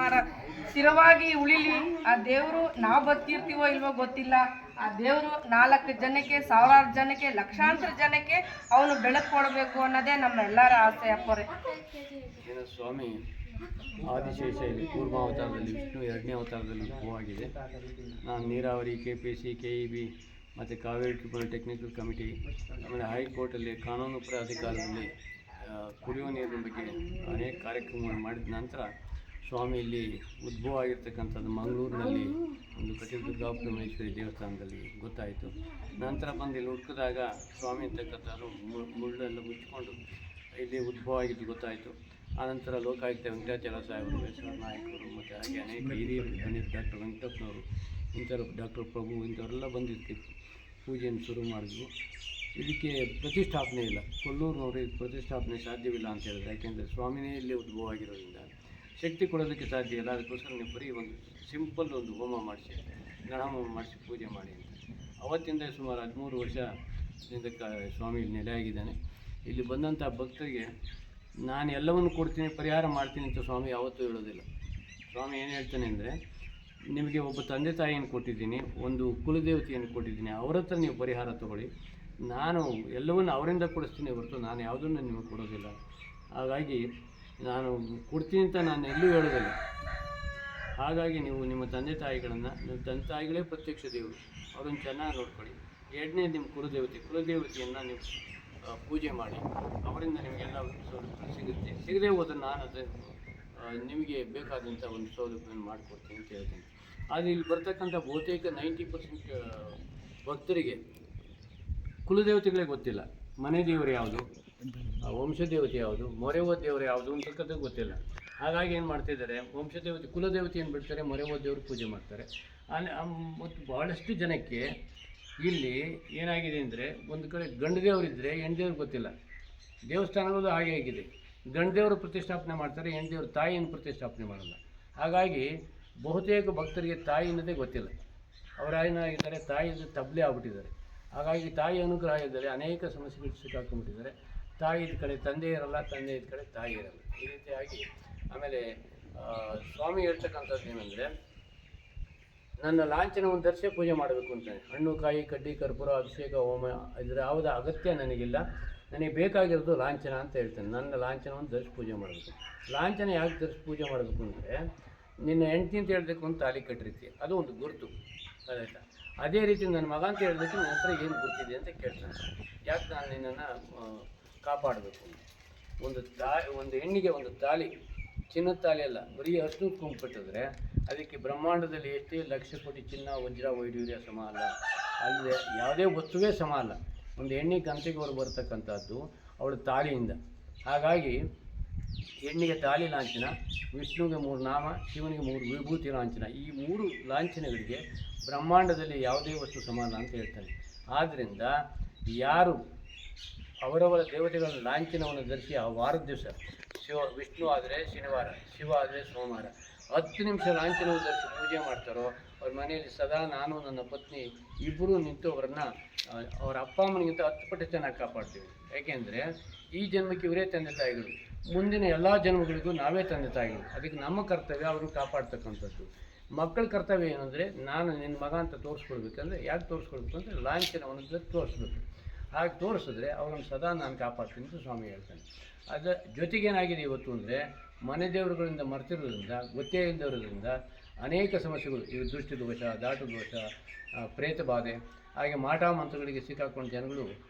ಮಾರ ಸ್ಥಿರವಾಗಿ ಉಳಿಲಿ. ಆ ದೇವರು ನಾವು ಬದುಕಿರ್ತೀವೋ ಇಲ್ವೋ ಗೊತ್ತಿಲ್ಲ. ಆ ದೇವರು ನಾಲ್ಕು ಜನಕ್ಕೆ, ಸಾವಿರಾರು ಜನಕ್ಕೆ, ಲಕ್ಷಾಂತರ ಜನಕ್ಕೆ ಅವನು ಬೆಳಕು ಕೊಡಬೇಕು ಅನ್ನೋದೇ ನಮ್ಮ ಎಲ್ಲರ ಆಸೆ ಅಪ್ಪರೆ. ಸ್ವಾಮಿ, ಆದಿಶೇಷ ಇಲ್ಲಿ ಕೂರ್ಮಾವತಾರದಲ್ಲಿ ವಿಷ್ಣು ಎರಡನೇ ಅವತಾರದಲ್ಲಿ ಹೂವಾಗಿದೆ. ನಾನು ನೀರಾವರಿ K P C K E B ಮತ್ತು ಕಾವೇರಿ ಟ್ರಿಬ್ಯುನಲ್ ಟೆಕ್ನಿಕಲ್ ಕಮಿಟಿ, ಆಮೇಲೆ ಹೈಕೋರ್ಟಲ್ಲಿ ಕಾನೂನು ಪ್ರಾಧಿಕಾರದಲ್ಲಿ ಕುಡಿಯುವ ನೀರಿನ ಬಗ್ಗೆ ಅನೇಕ ಕಾರ್ಯಕ್ರಮಗಳನ್ನು ಮಾಡಿದ ನಂತರ ಸ್ವಾಮಿ, ಇಲ್ಲಿ ಉದ್ಭವ ಆಗಿರ್ತಕ್ಕಂಥದ್ದು ಮಂಗಳೂರಿನಲ್ಲಿ ಒಂದು ಕಟೀಲು ದುರ್ಗಾಪರಮೇಶ್ವರಿ ದೇವಸ್ಥಾನದಲ್ಲಿ ಗೊತ್ತಾಯಿತು. ನಂತರ ಬಂದು ಇಲ್ಲಿ ಹುಡುಕಿದಾಗ ಸ್ವಾಮಿ ಅಂತಕ್ಕಂಥದ್ದು ಮುಳ್ಳೆಲ್ಲ ಮುಚ್ಚಿಕೊಂಡು ಇಲ್ಲಿ ಉದ್ಭವ ಆಗಿದ್ದು ಗೊತ್ತಾಯಿತು. ಆನಂತರ ಲೋಕಾಯುಕ್ತ ವೆಂಕಟಾಚಲ ಸಾಹೇಬರು ಆರ್ ನಾಯಕರು ಮತ್ತು ಹಾಗೆ ಅನೇಕ ಹಿರಿಯರು ಡಾಕ್ಟರ್ ವೆಂಕಟಪ್ಪನವರು, ಇಂಥವ್ರು ಡಾಕ್ಟರ್ ಪ್ರಭು ಇಂಥವರೆಲ್ಲ ಬಂದಿದ್ದು ಪೂಜೆಯನ್ನು ಶುರು ಮಾಡಿದ್ವು ಇದಕ್ಕೆ ಪ್ರತಿಷ್ಠಾಪನೆ ಇಲ್ಲ. ಕೊಲ್ಲೂರಿನವರು ಪ್ರತಿಷ್ಠಾಪನೆ ಸಾಧ್ಯವಿಲ್ಲ ಅಂತ ಹೇಳಿದ್ರು. ಯಾಕೆಂದರೆ ಸ್ವಾಮಿನೇ ಇಲ್ಲಿ ಉದ್ಭವ ಆಗಿರೋದ್ರಿಂದ ಶಕ್ತಿ ಕೊಡೋದಕ್ಕೆ ಸಾಧ್ಯ ಇಲ್ಲ. ಅದಕ್ಕೋಸ್ಕರ ನೀವು ಬರೀ ಒಂದು ಸಿಂಪಲ್ ಒಂದು ಹೋಮ ಮಾಡಿಸಿ ಗಣಹೋಮ ಮಾಡಿಸಿ, ಪೂಜೆ ಮಾಡಿ ಅಂತ. ಅವತ್ತಿಂದ ಸುಮಾರು ಹದಿಮೂರು ವರ್ಷದಿಂದ ಕ ಸ್ವಾಮಿ ನೆಲೆಯಾಗಿದ್ದಾನೆ ಇಲ್ಲಿ ಬಂದಂಥ ಭಕ್ತರಿಗೆ ನಾನು ಎಲ್ಲವನ್ನು ಕೊಡ್ತೀನಿ, ಪರಿಹಾರ ಮಾಡ್ತೀನಿ ಅಂತ ಸ್ವಾಮಿ ಯಾವತ್ತೂ ಹೇಳೋದಿಲ್ಲ. ಸ್ವಾಮಿ ಏನು ಹೇಳ್ತಾನೆ ಅಂದರೆ, ನಿಮಗೆ ಒಬ್ಬ ತಂದೆ ತಾಯಿಯನ್ನು ಕೊಟ್ಟಿದ್ದೀನಿ, ಒಂದು ಕುಲದೇವತೆಯನ್ನು ಕೊಟ್ಟಿದ್ದೀನಿ, ಅವ್ರ ಹತ್ರ ನೀವು ಪರಿಹಾರ ತಗೊಳ್ಳಿ. ನಾನು ಎಲ್ಲವನ್ನು ಅವರಿಂದ ಕೊಡಿಸ್ತೀನಿ ಹೊರತು ನಾನು ಯಾವುದನ್ನು ನಿಮಗೆ ಕೊಡೋದಿಲ್ಲ. ಹಾಗಾಗಿ ನಾನು ಕೊಡ್ತೀನಿ ಅಂತ ನಾನು ಎಲ್ಲೂ ಹೇಳೋದಿಲ್ಲ. ಹಾಗಾಗಿ ನೀವು ನಿಮ್ಮ ತಂದೆ ತಾಯಿಗಳನ್ನು, ನಿಮ್ಮ ತಂದೆ ತಾಯಿಗಳೇ ಪ್ರತ್ಯಕ್ಷ ದೇವರು. ಅವ್ರನ್ನ ಚೆನ್ನಾಗಿ ನೋಡ್ಕೊಳ್ಳಿ. ಎರಡನೇ ನಿಮ್ಮ ಕುಲದೇವತೆ, ಕುಲದೇವತೆಯನ್ನು ನೀವು ಪೂಜೆ ಮಾಡಿ. ಅವರಿಂದ ನಿಮಗೆಲ್ಲ ಸೌಲಭ್ಯ ಸಿಗುತ್ತೆ. ಸಿಗದೆ ಹೋದ್ರೆ ನಾನು ಅದೇ ನಿಮಗೆ ಬೇಕಾದಂಥ ಒಂದು ಸೌಲಭ್ಯವನ್ನು ಮಾಡಿಕೊಡ್ತೀನಿ ಅಂತ ಹೇಳ್ತೀನಿ. ಆದರೆ ಇಲ್ಲಿ ಬರ್ತಕ್ಕಂಥ ಬಹುತೇಕ ನೈಂಟಿ ಪರ್ಸೆಂಟ್ ಭಕ್ತರಿಗೆ ಕುಲದೇವತೆಗಳೇ ಗೊತ್ತಿಲ್ಲ. ಮನೆ ದೇವರು ಯಾವುದು? ವಂಶದೇವತೆ ಯಾವುದು? ಮೊರೆವ ದೇವರು ಯಾವುದು ಅಂತಕ್ಕಂಥದ್ದು ಗೊತ್ತಿಲ್ಲ. ಹಾಗಾಗಿ ಏನು ಮಾಡ್ತಿದ್ದಾರೆ? ವಂಶದೇವತೆ ಕುಲದೇವತೆಯನ್ನು ಬಿಡ್ತಾರೆ? ಮೊರೆವ ದೇವರು ಪೂಜೆ ಮಾಡ್ತಾರೆ. ಮತ್ತು ಭಾಳಷ್ಟು ಜನಕ್ಕೆ ಇಲ್ಲಿ ಏನಾಗಿದೆ ಅಂದರೆ, ಒಂದು ಕಡೆ ಗಂಡು ದೇವರಿದ್ದರೆ ಹೆಣ್ಣು ಗೊತ್ತಿಲ್ಲ. ದೇವಸ್ಥಾನಗಳು ಹಾಗೆ ಆಗಿದೆ. ಗಂಡು ದೇವರು ಪ್ರತಿಷ್ಠಾಪನೆ ಮಾಡ್ತಾರೆ ಹೆಣ್ಣು ತಾಯಿಯನ್ನು ಪ್ರತಿಷ್ಠಾಪನೆ ಮಾಡಲ್ಲ. ಹಾಗಾಗಿ ಬಹುತೇಕ ಭಕ್ತರಿಗೆ ತಾಯಿ ಅನ್ನೋದೇ ಗೊತ್ತಿಲ್ಲ. ಅವರ ಏನಾಗಿದ್ದಾರೆ? ತಾಯಿಯಿಂದ ತಬ್ಲೆ ಆಗ್ಬಿಟ್ಟಿದ್ದಾರೆ. ಹಾಗಾಗಿ ತಾಯಿ ಅನುಗ್ರಹ ಇದ್ದರೆ ಅನೇಕ ಸಮಸ್ಯೆಗಳು ಸಿಕ್ಕಾಕೊಂಡ್ಬಿಟ್ಟಿದ್ದಾರೆ. ತಾಯಿ ಇದ್ದ ಕಡೆ, ತಂದೆ ಇರಲ್ಲ, ತಂದೆ ಇದ್ದ ಕಡೆ, ತಾಯಿ ಇರಲ್ಲ. ಈ ರೀತಿಯಾಗಿ, ಆಮೇಲೆ ಸ್ವಾಮಿ ಹೇಳ್ತಕ್ಕಂಥದ್ದು ಏನಂದರೆ, ನನ್ನ ಲಾಂಛನವನ್ನು ಧರಿಸೇ ಪೂಜೆ ಮಾಡಬೇಕು ಅಂತಾನೆ ಹಣ್ಣು, ಕಾಯಿ, ಕಡ್ಡಿ, ಕರ್ಪೂರ, ಅಭಿಷೇಕ, ಹೋಮ, ಇದರ ಯಾವುದೇ ಅಗತ್ಯ ನನಗಿಲ್ಲ. ನನಗೆ ಬೇಕಾಗಿರೋದು ಲಾಂಛನ ಅಂತ ಹೇಳ್ತಾನೆ. ನನ್ನ ಲಾಂಛನವನ್ನು ಧರಿಸಿ ಪೂಜೆ ಮಾಡಬೇಕು. ಲಾಂಛನ ಯಾಕೆ ಧರಿಸಿ ಪೂಜೆ ಮಾಡಬೇಕು ಅಂದರೆ, ನಿನ್ನ ಹೆಂಡ್ತಿ ಅಂತ ಹೇಳಬೇಕು ಅಂತ ತಾಲಿ ಕಟ್ಟಿರ್ತಿ. ಅದು ಒಂದು ಗುರುತು. ಅದಾಯ್ತಾ? ಅದೇ ರೀತಿ ನನ್ನ ಮಗ ಅಂತ ಹೇಳಬೇಕು, ನನ್ನ ಹತ್ರ ಏನು ಗುರುತಿದೆ ಅಂತ ಕೇಳ್ತಾನೆ. ಯಾಕೆ ನಾನು ನಿನ್ನನ್ನು ಕಾಪಾಡಬೇಕು. ಒಂದು ತಾ ಒಂದು ಹೆಣ್ಣಿಗೆ ಒಂದು ತಾಳಿ ಚಿನ್ನದ ತಾಳಿ ಅಲ್ಲ, ಬರೀ ಹತ್ತು ಕುಂಪಿಟ್ಟಿದ್ರೆ ಅದಕ್ಕೆ ಬ್ರಹ್ಮಾಂಡದಲ್ಲಿ ಎಷ್ಟೇ ಲಕ್ಷ ಕೋಟಿ ಚಿನ್ನ, ವಜ್ರ ವೈಡೂರ್ಯ ಸಮ ಅಲ್ಲ. ಅಲ್ಲದೆ ಯಾವುದೇ ವಸ್ತುವೇ ಸಮ ಅಲ್ಲ. ಒಂದು ಹೆಣ್ಣಿಗೆ ಗಂಟೆಗೆ ಹೊರ ಬರ್ತಕ್ಕಂಥದ್ದು ಅವಳ ತಾಳಿಯಿಂದ. ಹಾಗಾಗಿ ಹೆಣ್ಣಿಗೆ ತಾಳಿ ಲಾಂಛನ, ವಿಷ್ಣುವಿಗೆ ಮೂರು ನಾಮ, ಶಿವನಿಗೆ ಮೂರು ವಿಭೂತಿ ಲಾಂಛನ, ಈ ಮೂರು ಲಾಂಛನಗಳಿಗೆ ಬ್ರಹ್ಮಾಂಡದಲ್ಲಿ ಯಾವುದೇ ವಸ್ತು ಸಮಾನ ಅಂತ ಹೇಳ್ತಾನೆ ಆದ್ದರಿಂದ ಯಾರು ಅವರವರ ದೇವತೆಗಳ ಲಾಂಛನವನ್ನು ಧರಿಸಿ ಆ ವಾರದ ದಿವಸ ಶಿವ, ವಿಷ್ಣು ಆದರೆ ಶನಿವಾರ, ಶಿವ ಆದರೆ ಸೋಮವಾರ. ಹತ್ತು ನಿಮಿಷ ಲಾಂಛನವನ್ನು ಧರಿಸಿ ಪೂಜೆ ಮಾಡ್ತಾರೋ, ಅವ್ರ ಮನೆಯಲ್ಲಿ ಸದಾ ನಾನು, ನನ್ನ ಪತ್ನಿ ಇಬ್ಬರೂ ನಿಂತು ಅವರನ್ನು ಅವರ ಅಪ್ಪ ಅಮ್ಮನಿಗಿಂತ ಹತ್ತು ಪಟ್ಟು ಚೆನ್ನಾಗಿ ಕಾಪಾಡ್ತೀವಿ. ಯಾಕೆಂದರೆ ಈ ಜನ್ಮಕ್ಕೆ ಇವರೇ ತಂದೆ ತಾಯಿಗಳು. ಮುಂದಿನ ಎಲ್ಲ ಜನ್ಮಗಳಿಗೂ ನಾವೇ ತಂದೆ ತಾಯಿಗಳು. ಅದಕ್ಕೆ ನಮ್ಮ ಕರ್ತವ್ಯ ಅವರು ಕಾಪಾಡ್ತಕ್ಕಂಥದ್ದು. ಮಕ್ಕಳ ಕರ್ತವ್ಯ ಏನಂದರೆ, ನಾನು ನಿನ್ನ ಮಗ ಅಂತ ತೋರಿಸ್ಕೊಡ್ಬೇಕಂದ್ರೆ, ಯಾಕೆ ತೋರಿಸ್ಕೊಡ್ಬೇಕು ಅಂದರೆ ಲಾಂಛನವನ್ನು ತೋರಿಸ್ಬೇಕು. ಹಾಗೆ ತೋರಿಸಿದ್ರೆ ಅವ್ರನ್ನ ಸದಾ ನಾನು ಕಾಪಾಡ್ತೀನಿ ಅಂತ ಸ್ವಾಮಿ ಹೇಳ್ತಾನೆ. ಅದರ ಜೊತೆಗೇನಾಗಿದೆ ಇವತ್ತು ಅಂದರೆ ಮನೆ ದೇವರುಗಳಿಂದ ಮರ್ತಿರೋದ್ರಿಂದ, ಗೊತ್ತೇ ಇಲ್ಲದಿರೋದ್ರಿಂದ ಅನೇಕ ಸಮಸ್ಯೆಗಳು ಇವು ದೃಷ್ಟಿ ದೋಷ ದಾಟು ದೋಷ ಪ್ರೇತ ಬಾಧೆ ಹಾಗೆ ಮಾಟ ಮಂತ್ರಗಳಿಗೆ ಸಿಕ್ಕಾಕೊಂಡು ಜನಗಳು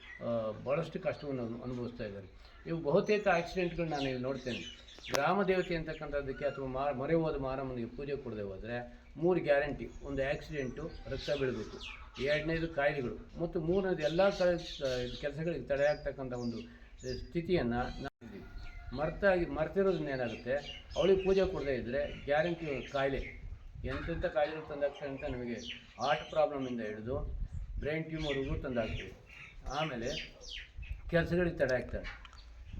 ಭಾಳಷ್ಟು ಕಷ್ಟವನ್ನು ಅನು- ಅನುಭವಿಸ್ತಾ ಇದ್ದಾರೆ. ಇವು ಬಹುತೇಕ ಆಕ್ಸಿಡೆಂಟ್ಗಳು ನಾನು ಇಲ್ಲಿ ನೋಡ್ತೇನೆ. ಗ್ರಾಮ ದೇವತೆ ಅಂತಕ್ಕಂಥದ್ದಕ್ಕೆ ಅಥವಾ ಮಾ ಮೊರೆ ಹೋದ ಮಾರಮ್ಮನಿಗೆ ಪೂಜೆ ಕೊಡದೆ ಹೋದರೆ ಮೂರು ಗ್ಯಾರಂಟಿ, ಒಂದು ಆ್ಯಕ್ಸಿಡೆಂಟು ರಕ್ತ ಬೀಳಬೇಕು. ಎರಡನೇದು ಕಾಯಿಲೆಗಳು. ಮತ್ತು ಮೂರನೇದು ಎಲ್ಲ ಕೆಲಸಗಳಿಗೆ ತಡೆ ಆಗ್ತಕ್ಕಂಥ ಒಂದು ಸ್ಥಿತಿಯನ್ನು ನಾವು ಮರ್ತಾಗಿ ಮರ್ತಿರೋದ್ರಿಂದ ಏನಾಗುತ್ತೆ? ಅವಳಿಗೆ ಪೂಜೆ ಕೊಡದೇ ಇದ್ದರೆ ಗ್ಯಾರಂಟಿ ಕಾಯಿಲೆ. ಎಂತೆಂಥ ಕಾಯಿಲೆಗಳು ತಂದಾಗ್ತವೆ ಅಂತ ನಮಗೆ ಹಾರ್ಟ್ ಪ್ರಾಬ್ಲಮಿಂದ ಹಿಡಿದು ಬ್ರೈನ್ ಟ್ಯೂಮರ್ಗೂ ತಂದಾಗ್ತೀವಿ ಆಮೇಲೆ ಕೆಲಸಗಳಿಗೆ ತಡೆ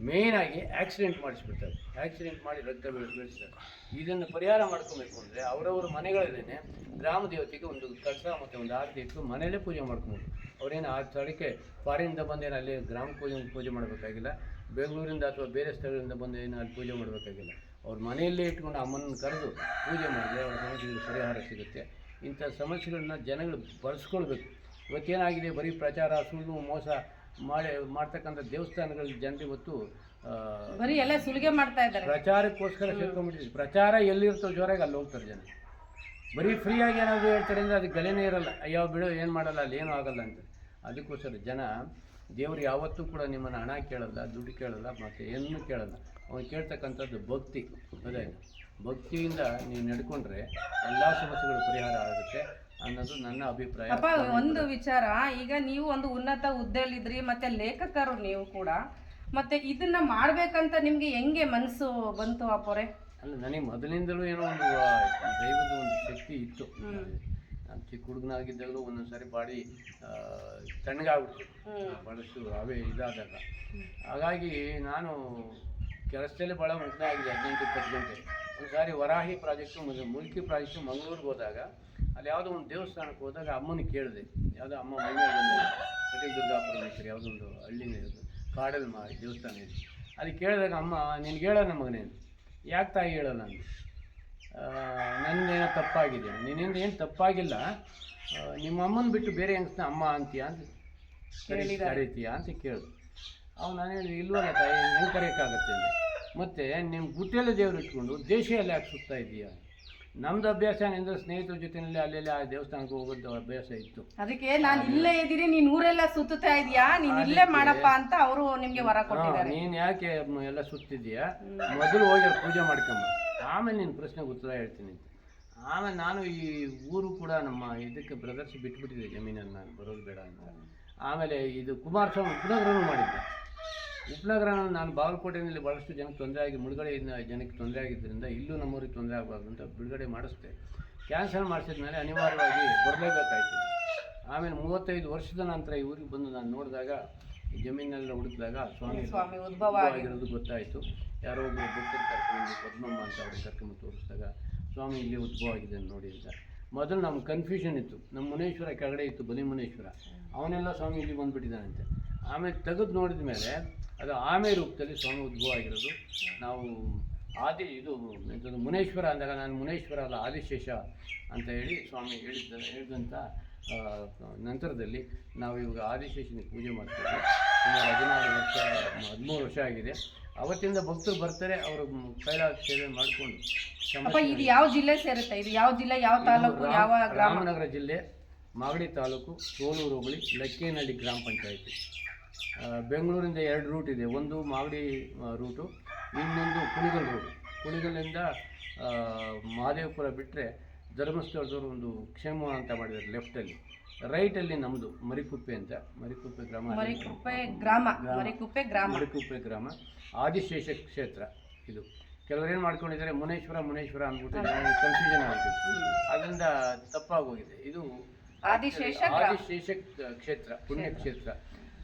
ಮೇಯ್ನಾಗಿ ಆಕ್ಸಿಡೆಂಟ್ ಮಾಡಿಸ್ಬಿಡ್ತಾರೆ. ಆಕ್ಸಿಡೆಂಟ್ ಮಾಡಿ ರಕ್ತ ಬೀಳಿಸ್ತಾರೆ. ಇದನ್ನು ಪರಿಹಾರ ಮಾಡ್ಕೊಬೇಕು ಅಂದರೆ ಅವರವ್ರ ಮನೆಗಳಲ್ಲೇ ಗ್ರಾಮ ದೇವತೆಗೆ ಒಂದು ಕಸ ಮತ್ತು ಒಂದು ಆರತಿ ಇಟ್ಟು ಮನೆಯಲ್ಲೇ ಪೂಜೆ ಮಾಡ್ಕೊಬೋದು. ಅವರೇನು ಆ ಸ್ಥಳಕ್ಕೆ ಫಾರಿನಿಂದ ಬಂದೇನು ಅಲ್ಲಿ ಗ್ರಾಮ ಪೂಜೆ ಪೂಜೆ ಮಾಡಬೇಕಾಗಿಲ್ಲ? ಬೆಂಗಳೂರಿಂದ ಅಥವಾ ಬೇರೆ ಸ್ಥಳಗಳಿಂದ ಬಂದೇನು ಅಲ್ಲಿ ಪೂಜೆ ಮಾಡಬೇಕಾಗಿಲ್ಲ? ಅವ್ರ ಮನೆಯಲ್ಲೇ ಇಟ್ಕೊಂಡು ಅಮ್ಮನನ್ನು ಕರೆದು ಪೂಜೆ ಮಾಡಿದ್ರೆ ಅವ್ರ ಸಮಸ್ಯೆಗಳಿಗೆ ಪರಿಹಾರ ಸಿಗುತ್ತೆ. ಇಂಥ ಸಮಸ್ಯೆಗಳನ್ನ ಜನಗಳು ಬಳಸ್ಕೊಳ್ಬೇಕು ಇವತ್ತೇನಾಗಿದೆ? ಬರೀ ಪ್ರಚಾರ, ಸುಳ್ಳು, ಮೋಸ ಮಾಡಿ ಮಾಡ್ತಕ್ಕಂಥ ದೇವಸ್ಥಾನಗಳ ಜನರು ಇವತ್ತು ಬರೀ ಎಲ್ಲ ಸುಲಿಗೆ ಮಾಡ್ತಾ ಇದ್ದಾರೆ. ಪ್ರಚಾರಕ್ಕೋಸ್ಕರ ಸೇರ್ಕೊಂಡ್ಬಿಟ್ಟಿದ್ದೀವಿ ಪ್ರಚಾರ ಎಲ್ಲಿರ್ತೋ ಜೋರಾಗಿ ಅಲ್ಲಿ ಹೋಗ್ತಾರೆ ಜನ. ಬರೀ ಫ್ರೀಯಾಗಿ ಏನಾದರೂ ಹೇಳ್ತಾರೆ ಅಂದರೆ ಅದು ಗಲೇನೇ ಇರಲ್ಲ. ಅಯ್ಯೋ ಬಿಡು ಏನು ಮಾಡಲ್ಲ ಅಲ್ಲಿ ಏನೂ ಆಗಲ್ಲ ಅಂತ. ಅದಕ್ಕೋಸ್ಕರ ಜನ ದೇವರು ಯಾವತ್ತೂ ಕೂಡ ನಿಮ್ಮನ್ನು ಹಣ ಕೇಳಲ್ಲ ದುಡ್ಡು ಕೇಳಲ್ಲ ಮತ್ತು ಏನೂ ಕೇಳಲ್ಲ. ಅವನು ಕೇಳ್ತಕ್ಕಂಥದ್ದು ಭಕ್ತಿ. ಅದೇ ಭಕ್ತಿಯಿಂದ ನೀವು ನಡ್ಕೊಂಡ್ರೆ ಎಲ್ಲ ಸಮಸ್ಯೆಗಳು ಪರಿಹಾರ ಆಗುತ್ತೆ. ಅನ್ನೋದು ನನ್ನ ಅಭಿಪ್ರಾಯ. ಅಪ್ಪ ಒಂದು ವಿಚಾರ ಈಗ ನೀವು ಒಂದು ಉನ್ನತ ಹುದ್ದೆಯಲ್ಲಿದ್ರಿ ಮತ್ತೆ ಲೇಖಕರು ನೀವು ಕೂಡ ಮತ್ತೆ ಇದನ್ನ ಮಾಡ್ಬೇಕಂತ ನಿಮ್ಗೆ ಹೆಂಗೆ ಮನಸ್ಸು ಬಂತು ಅಪ್ಪರೆ ಅಲ್ಲ ನನಗೆ ಮೊದಲಿಂದಲೂ ಏನೋ ಒಂದು ದೈವದ ಒಂದು ಶಕ್ತಿ ಇತ್ತು. ನಾನು ಚಿಕ್ಕ ಹುಡುಗನಾಗಿದ್ದಾಗಲೂ ಒಂದೊಂದು ಸಾರಿ ಬಾಡಿ ತಣ್ಣಗಾಗ್ಬಿಡ್ತು. ಬಹಳಷ್ಟು ಅವೇ ಇದಾದಾಗ. ಹಾಗಾಗಿ ನಾನು ಕೆಲಸದಲ್ಲಿ ಭಾಳ ಮುಗ್ನ ಆಗಿದೆ ಹದಿನೆಂಟು ಇಪ್ಪತ್ತು ಗಂಟೆ. ಒಂದು ಸಾರಿ ವರಾಹಿ ಪ್ರಾಜೆಕ್ಟು ಮುಲ್ಕಿ ಪ್ರಾಜೆಕ್ಟು ಮಂಗಳೂರಿಗೆ ಹೋದಾಗ ಅಲ್ಲಿ ಯಾವುದೋ ಒಂದು ದೇವಸ್ಥಾನಕ್ಕೆ ಹೋದಾಗ ಅಮ್ಮನ ಕೇಳಿದೆ. ಯಾವುದೋ ಅಮ್ಮ ಮೈಮೇಲೆ ದುರ್ಗಾಪುರ ಕಟೀಲ್ ಯಾವುದೋ ಒಂದು ಹಳ್ಳಿನ ಇದು ಕಾಡಲ್ಲಿ ಮಾ ದೇವಸ್ಥಾನ ಇದೆ. ಅಲ್ಲಿ ಕೇಳಿದಾಗ ಅಮ್ಮ ನಿನ್ಗೆ ಹೇಳೋಣ ಮಗನೇ ಯಾಕೆ ತಾಯಿ ಹೇಳಲ್ಲ ನಾನು? ನನ್ನೇನೋ ತಪ್ಪಾಗಿದೆ. ನಿನ್ನಿಂದ ಏನು ತಪ್ಪಾಗಿಲ್ಲ. ನಿಮ್ಮ ಅಮ್ಮನ ಬಿಟ್ಟು ಬೇರೆ ಹೆಂಗಸ್ನ ಅಮ್ಮ ಅಂತೀಯ ಅಂತ ಕರಿ ಕರೀತೀಯ ಅಂತ ಕೇಳಿದೆ ಅವ್ ನಾನು ಹೇಳಿದೆ ಇಲ್ವಲ್ಲ ತಾಯಿ ಹೆಂಗೆ ಕರೆಯೋಕ್ಕಾಗತ್ತೆ ಮತ್ತೆ ನಿಮ್ಮ ಗುಟ್ಟೆಲ್ಲ ದೇವ್ರು ಇಟ್ಕೊಂಡು ದೇಶಿಯಲ್ಲಿ ಯಾಕೆ ಸುತ್ತಾ ಇದೆಯಾ ನಮ್ದು ಅಭ್ಯಾಸ ಏನಂದ್ರೆ ಸ್ನೇಹಿತರ ಜೊತೆನಲ್ಲಿ ಅಲ್ಲೆಲ್ಲ ಆ ದೇವಸ್ಥಾನಕ್ಕೆ ಹೋಗೋದು ಅಭ್ಯಾಸ ಇತ್ತು. ಅದಕ್ಕೆ ನಾನು ಇಲ್ಲೇ ಇದ್ದೀನಿ ನೀನ್ ಊರೆಲ್ಲ ಸುತ್ತುತ್ತಾ ಇದೀಯಾ? ನೀನ್ ಇಲ್ಲೇ ಮಾಡಪ್ಪ ಅಂತ ಅವರು ನಿಮ್ಗೆ ವರ ಕೊಟ್ಟಿದ್ದಾರೆ. ನೀನು ಯಾಕೆ ಎಲ್ಲ ಸುತ್ತಿದ್ದೀಯಾ? ಮೊದಲು ಹೋಗಿ ಅಲ್ಲಿ ಪೂಜೆ ಮಾಡ್ಕೊಂಬ. ಆಮೇಲೆ ನಿನ್ನ ಪ್ರಶ್ನೆಗೆ ಉತ್ತರ ಹೇಳ್ತೀನಿ ಆಮೇಲೆ ನಾನು ಈ ಊರು ಕೂಡ ನಮ್ಮ ಇದಕ್ಕೆ ಬ್ರದರ್ಸ್ ಬಿಟ್ಬಿಟ್ಟಿದ್ದೆ ಜಮೀನನ್ನು ನಾನು ಬರೋದು ಬೇಡ ಅಂತ. ಆಮೇಲೆ ಇದು ಕುಮಾರಸ್ವಾಮಿ ಉಪನಗರನೂ ಮಾಡಿದ್ದೆ. ಉಪನಗರನಲ್ಲಿ ನಾನು ಬಾಗಲಕೋಟೆಯಲ್ಲಿ ಭಾಳಷ್ಟು ಜನಕ್ಕೆ ತೊಂದರೆ ಆಗಿ ಮುಳುಗಡೆಯಿಂದ ಜನಕ್ಕೆ ತೊಂದರೆ ಆಗಿದ್ದರಿಂದ ಇಲ್ಲೂ ನಮ್ಮೂರಿಗೆ ತೊಂದರೆ ಆಗಬಾರ್ದು ಅಂತ ಬಿಡುಗಡೆ ಮಾಡಿಸ್ದೆ. ಕ್ಯಾನ್ಸಲ್ ಮಾಡಿಸಿದ ಮೇಲೆ ಅನಿವಾರ್ಯವಾಗಿ ಬರಲೇಬೇಕಾಯ್ತು. ಆಮೇಲೆ ಮೂವತ್ತೈದು ವರ್ಷದ ನಂತರ ಈ ಊರಿಗೆ ಬಂದು ನಾನು ನೋಡಿದಾಗ ಜಮೀನೆಲ್ಲ ಹುಡುಕಿದಾಗ ಸ್ವಾಮಿ ಸ್ವಾಮಿ ಉದ್ಭವ ಆಗಿರೋದು ಗೊತ್ತಾಯಿತು. ಯಾರೋ ಒಬ್ಬರು ಭಕ್ತರು ಕರ್ಕೊಂಡು ಪದ್ಮಮ್ಮ ಅಂತ ಅವ್ರಿಗೆ ಕರ್ಕೊಂಡು ತೋರಿಸಿದಾಗ ಸ್ವಾಮಿ ಇಲ್ಲಿ ಉದ್ಭವ ಆಗಿದೆ ನೋಡಿ ಅಂತ. ಮೊದಲು ನಮ್ಮ ಕನ್ಫ್ಯೂಷನ್ ಇತ್ತು. ನಮ್ಮ ಮುನೇಶ್ವರ ಕೆಳಗಡೆ ಇತ್ತು ಬಲಿ ಮುನೇಶ್ವರ ಅವನೆಲ್ಲ ಸ್ವಾಮಿ ಇಲ್ಲಿ ಬಂದುಬಿಟ್ಟಿದ್ದಾನಂತೆ. ಆಮೇಲೆ ತೆಗೆದು ನೋಡಿದ ಮೇಲೆ ಅದು ಆಮೆ ರೂಪದಲ್ಲಿ ಸ್ವಾಮಿ ಉದ್ಭವ ಆಗಿರೋದು. ನಾವು ಆದಿ ಇದು ಎಂಥದ್ದು ಮುನೇಶ್ವರ ಅಂದಾಗ ನಾನು ಮುನೇಶ್ವರ ಅಲ್ಲ ಆದಿಶೇಷ ಅಂತ ಹೇಳಿ ಸ್ವಾಮಿ ಹೇಳಿದ್ದ ಹೇಳಿದಂಥ ನಂತರದಲ್ಲಿ ನಾವು ಇವಾಗ ಆದಿಶೇಷನಿಗೆ ಪೂಜೆ ಮಾಡ್ತೀವಿ. ಸುಮಾರು ಹದಿನಾರು ವರ್ಷ ಹದಿಮೂರು ವರ್ಷ ಆಗಿದೆ. ಅವತ್ತಿಂದ ಭಕ್ತರು ಬರ್ತಾರೆ ಅವರು ಕೈಲಾಸ ಸೇವೆ ಮಾಡಿಕೊಂಡು ಅಪ್ಪ ಇದು ಯಾವ ಜಿಲ್ಲೆ ಸೇರುತ್ತೆ? ಇದು ಯಾವ ಜಿಲ್ಲೆ ಯಾವ ತಾಲೂಕು ಯಾವ ರಾಮನಗರ ಜಿಲ್ಲೆ ಮಾಗಡಿ ತಾಲೂಕು ಸೋಲೂರು ಹೋಬಳಿ ಲಕ್ಕೇನಹಳ್ಳಿ ಗ್ರಾಮ ಪಂಚಾಯಿತಿ. ಬೆಂಗಳೂರಿಂದ ಎರಡು ರೂಟ್ ಇದೆ. ಒಂದು ಮಾಗಡಿ ರೂಟು ಇನ್ನೊಂದು ಕುಣಿಗಲ್ ರೂಟ್ ಕುಣಿಗಲ್ನಿಂದ ಮಹದೇವಪುರ ಬಿಟ್ಟರೆ ಧರ್ಮಸ್ಥಳದವರು ಒಂದು ಕ್ಷೇಮ ಅಂತ ಮಾಡಿದ್ದಾರೆ ಲೆಫ್ಟಲ್ಲಿ ರೈಟಲ್ಲಿ ನಮ್ಮದು ಮರಿಕುಪ್ಪೆ ಅಂತ. ಮರಿಕುಪ್ಪೆ ಗ್ರಾಮ. ಮರಿಕುಪ್ಪೆ ಗ್ರಾಮ. ಮರಿಕುಪ್ಪೆ ಗ್ರಾಮ. ಮರಿಕುಪ್ಪೆ ಗ್ರಾಮ. ಆದಿಶೇಷ ಕ್ಷೇತ್ರ ಇದು. ಕೆಲವರು ಏನು ಮಾಡ್ಕೊಂಡಿದ್ದಾರೆ ಮುನೇಶ್ವರ ಮುನೇಶ್ವರ ಅಂದ್ಬಿಟ್ಟು ಕನ್ಫ್ಯೂಷನ್ ಆಗಿದೆ. ಅದರಿಂದ ತಪ್ಪಾಗೋಗಿದೆ. ಇದು ಆದಿಶೇಷ ಆದಿಶೇಷ ಕ್ಷೇತ್ರ ಪುಣ್ಯ ಕ್ಷೇತ್ರ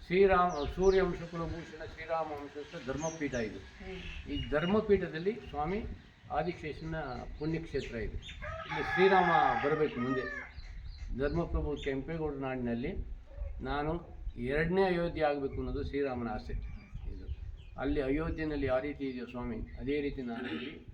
ಶ್ರೀರಾಮ ಸೂರ್ಯವಂಶ ಕುಲಭೂಷಣ ಶ್ರೀರಾಮ ವಂಶಸ್ಥ ಧರ್ಮಪೀಠ ಇದು. ಈ ಧರ್ಮಪೀಠದಲ್ಲಿ ಸ್ವಾಮಿ ಆದಿಶೇಷನ ಪುಣ್ಯಕ್ಷೇತ್ರ ಇದು. ಇಲ್ಲಿ ಶ್ರೀರಾಮ ಬರಬೇಕು ಮುಂದೆ. ಧರ್ಮಪ್ರಭು ಕೆಂಪೇಗೌಡ ನಾಡಿನಲ್ಲಿ ನಾನು ಎರಡನೇ ಅಯೋಧ್ಯೆ ಆಗಬೇಕು ಅನ್ನೋದು ಶ್ರೀರಾಮನ ಆಸೆ. ಇದು. ಅಲ್ಲಿ ಅಯೋಧ್ಯೆಯಲ್ಲಿ ಯಾವ ರೀತಿ ಇದೆಯೋ ಸ್ವಾಮಿ, ಅದೇ ರೀತಿ ನಾನು ಇಲ್ಲಿ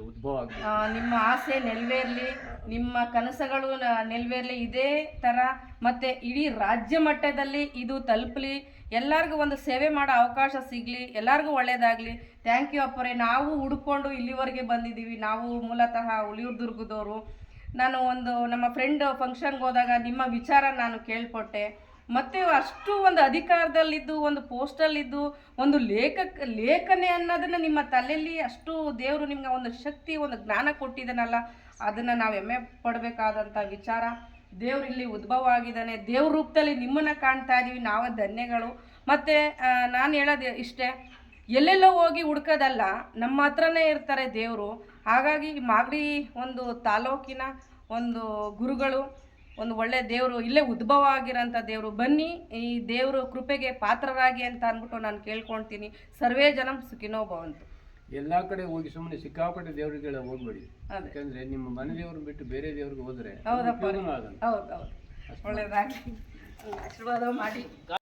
ಉದ್ಭವ ನಿಮ್ಮ ಆಸೆ ನೆರವೇರ್ಲಿ, ನಿಮ್ಮ ಕನಸುಗಳು ನ- ನೆರವೇರ್ಲಿ ಇದೇ ತರ, ಮತ್ತೆ ಇಡೀ ರಾಜ್ಯ ಮಟ್ಟದಲ್ಲಿ ಇದು ತಲುಪಲಿ, ಎಲ್ಲರಿಗೂ ಒಂದು ಸೇವೆ ಮಾಡೋ ಅವಕಾಶ ಸಿಗಲಿ, ಎಲ್ಲರಿಗೂ ಒಳ್ಳೇದಾಗಲಿ. ಥ್ಯಾಂಕ್ ಯು ಅಪ್ಪರೇ, ನಾವು ಹುಡ್ಕೊಂಡು ಇಲ್ಲಿವರೆಗೆ ಬಂದಿದ್ದೀವಿ. ನಾವು ಮೂಲತಃ ಉಳಿಯೂರು ದುರ್ಗದವರು. ನಾನು ಒಂದು ನಮ್ಮ ಫ್ರೆಂಡ್ ಫಂಕ್ಷನ್ಗೆ ಹೋದಾಗ ನಿಮ್ಮ ವಿಚಾರ ನಾನು ಕೇಳ್ಪಟ್ಟೆ. ಮತ್ತೆ ಅಷ್ಟು ಒಂದು ಅಧಿಕಾರದಲ್ಲಿದ್ದು, ಒಂದು ಪೋಸ್ಟಲ್ಲಿದ್ದು, ಒಂದು ಲೇಖಕ ಲೇಖನೆ ಅನ್ನೋದನ್ನ ನಿಮ್ಮ ತಲೆಯಲ್ಲಿ ಅಷ್ಟು ದೇವರು ನಿಮ್ಗೆ ಒಂದು ಶಕ್ತಿ, ಒಂದು ಜ್ಞಾನ ಕೊಟ್ಟಿದ್ದಾನಲ್ಲ ಅದನ್ನು ನಾವು ಹೆಮ್ಮೆ ಪಡಬೇಕಾದಂಥ ವಿಚಾರ. ದೇವ್ರು ಇಲ್ಲಿ ಉದ್ಭವ ಆಗಿದ್ದಾನೆ. ದೇವ್ರ ರೂಪದಲ್ಲಿ ನಿಮ್ಮನ್ನು ಕಾಣ್ತಾ ಇದ್ದೀವಿ ನಾವೇ ಧನ್ಯಗಳು. ಮತ್ತು ನಾನು ಹೇಳೋದು ಇಷ್ಟೇ. ಎಲ್ಲೆಲ್ಲೋ ಹೋಗಿ ಹುಡ್ಕೋದಲ್ಲ, ನಮ್ಮ ಹತ್ರನೇ ಇರ್ತಾರೆ ದೇವರು. ಹಾಗಾಗಿ ಮಾಗಡಿ ಒಂದು ತಾಲೂಕಿನ ಒಂದು ಗುರುಗಳು ಒಂದು ಒಳ್ಳೆ ದೇವರು ಇಲ್ಲೇ ಉದ್ಭವ ಆಗಿರೋಂಥ ದೇವರು. ಬನ್ನಿ ಈ ದೇವರು ಕೃಪೆಗೆ ಪಾತ್ರರಾಗಿ ಅಂತ ಅಂದ್ಬಿಟ್ಟು ನಾನು ಕೇಳ್ಕೊಳ್ತೀನಿ. ಸರ್ವೇ ಜನಂ ಸುಖಿನೋ ಭವಂತು. ಎಲ್ಲ ಕಡೆ ಹೋಗಿ ಸುಮ್ಮನೆ ಸಿಕ್ಕಾಪಟ್ಟೆ ದೇವರಿಗೆ ಹೋಗ್ಬೇಡಿ. ಯಾಕಂದ್ರೆ ನಿಮ್ಮ ಮನೆ ದೇವ್ರನ್ನ ಬಿಟ್ಟು ಬೇರೆ ದೇವ್ರಿಗೆ ಹೋದ್ರೆ ಹೌದಪ್ಪ. ಒಳ್ಳೇದಾಗಲಿ. ಆಶೀರ್ವಾದ ಮಾಡಿ.